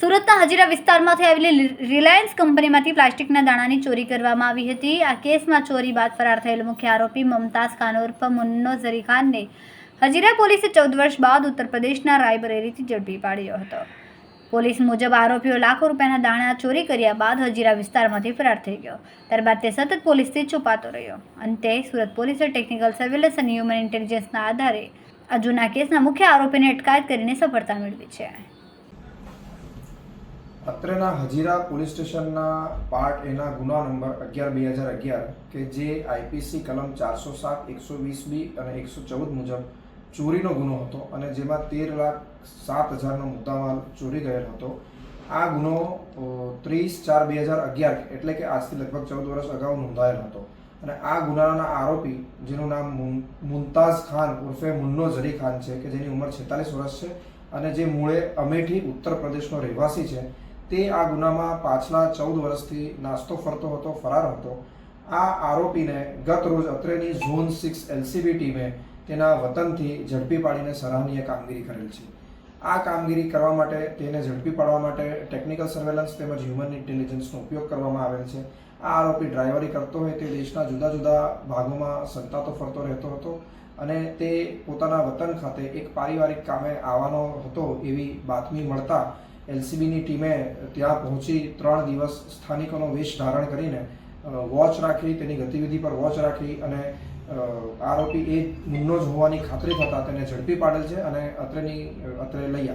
સુરતના હજીરા વિસ્તારમાંથી આવેલી રિલાયન્સ કંપનીમાંથી પ્લાસ્ટિકના દાણાની ચોરી કરવામાં આવી હતી. આ કેસમાં ચોરી બાદ ફરાર થયેલ મુખ્ય આરોપી મમતાઝ ખાન ઉર્ફ મુન્નો ઝરી ખાનને હજીરા પોલીસે ચૌદ વર્ષ બાદ ઉત્તર પ્રદેશના રાયબરેલીથી ઝડપી પાડ્યો હતો. પોલીસ મુજબ આરોપીઓ લાખો રૂપિયાના દાણા ચોરી કર્યા બાદ હજીરા વિસ્તારમાંથી ફરાર થઈ ગયો. ત્યારબાદ તે સતત પોલીસથી છુપાતો રહ્યો. અંતે સુરત પોલીસે ટેકનિકલ સર્વેલન્સ અને હ્યુમન ઇન્ટેલિજન્સના આધારે આ જૂના કેસના મુખ્ય આરોપીને અટકાયત કરીને સફળતા મેળવી છે. અત્રેના હજીરા પોલીસ સ્ટેશનના પાર્ટ એના ગુના નંબર અગિયાર બે હજાર અગિયાર કે જે આઈપીસી કલમ ચારસો સાત, એકસો વીસ બી અને એકસો ચૌદ મુજબ ચોરીનો ગુનો હતો અને જેમાં તેર લાખ સાત હજારનો મુદ્દામાલ ચોરી ગયેલ હતો. આ ગુનો ત્રીસ ચાર બે હજાર અગિયાર એટલે કે આજથી લગભગ ચૌદ વર્ષ અગાઉ નોંધાયેલ હતો. અને આ ગુનાના આરોપી, જેનું નામ મુમતાઝ ખાન ઉર્ફે મુન્નો ઝરી ખાન છે, કે જેની ઉંમર છેતાલીસ વર્ષ છે અને જે મૂળે અમેઠી ઉત્તર પ્રદેશનો રહેવાસી છે તે આ ગુનામાં પાછલા ચૌદ વર્ષથી નાસ્તો ફરતો હતો, ફરાર હતો. આ આરોપીને ગત રોજ અત્રેની ઝોન સિક્સ એલસીબી ટીમે તેના વતનથી ઝડપી પાડીને સરાહનીય કામગીરી કરેલ છે. આ કામગીરી કરવા માટે તેને ઝડપી પાડવા માટે ટેકનિકલ સર્વેલન્સ તેમજ હ્યુમન ઇન્ટેલિજન્સનો ઉપયોગ કરવામાં આવેલ છે. આ આરોપી ડ્રાઈવરી કરતો હોય તે દેશના જુદા જુદા ભાગોમાં સંતાતો ફરતો રહેતો હતો અને તે પોતાના વતન ખાતે એક પારિવારિક કામે આવવાનો હતો એવી બાતમી મળતા એલસીબીની ટીમે ત્યાં પહોંચી ત્રણ દિવસ સ્થાનિકોનો વેશ ધારણ કરીને વોચ રાખી, તેની ગતિવિધિ પર વોચ રાખી અને આરોપી એ મુન્નો જ હોવાની ખાતરી થતાં તેને ઝડપી પાડેલ છે અને અત્રેની અત્રે લઈ આવેલ